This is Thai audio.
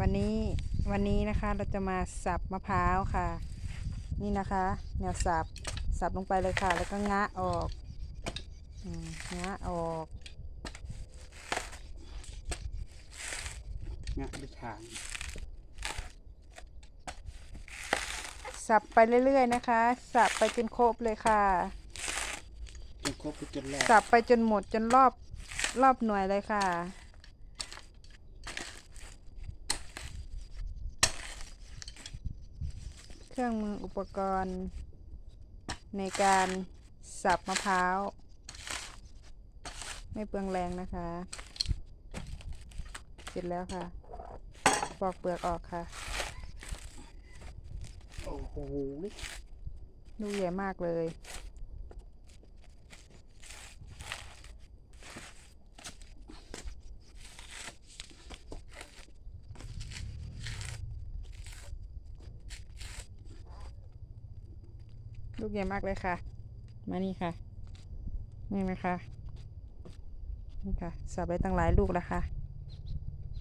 วันนี้วันนี้นะคะเราจะมาสับมะพร้าวค่ะ นี่นะคะแนวสับสับลงไปเลยค่ะ แล้วก็งะออกอมงะออกงะด้วยทางสับไปเรื่อยๆนะคะ สับไปจนครบเลยค่ะจนครบจนแรกสับไปจนหมดจนรอบรอบหน่วยเลยค่ะ เครื่องมืออุปกรณ์ในการสับมะพร้าว ไม่เปลืองแรงนะคะ เสร็จแล้วค่ะ ปอกเปลือกออกค่ะ โอ้โห ลูกใหญ่มากเลย ลูกใหญ่มากเลยค่ะ มานี่ค่ะ นี่ไหมคะนี่ค่ะสับไปตั้งหลายลูกแล้วค่ะ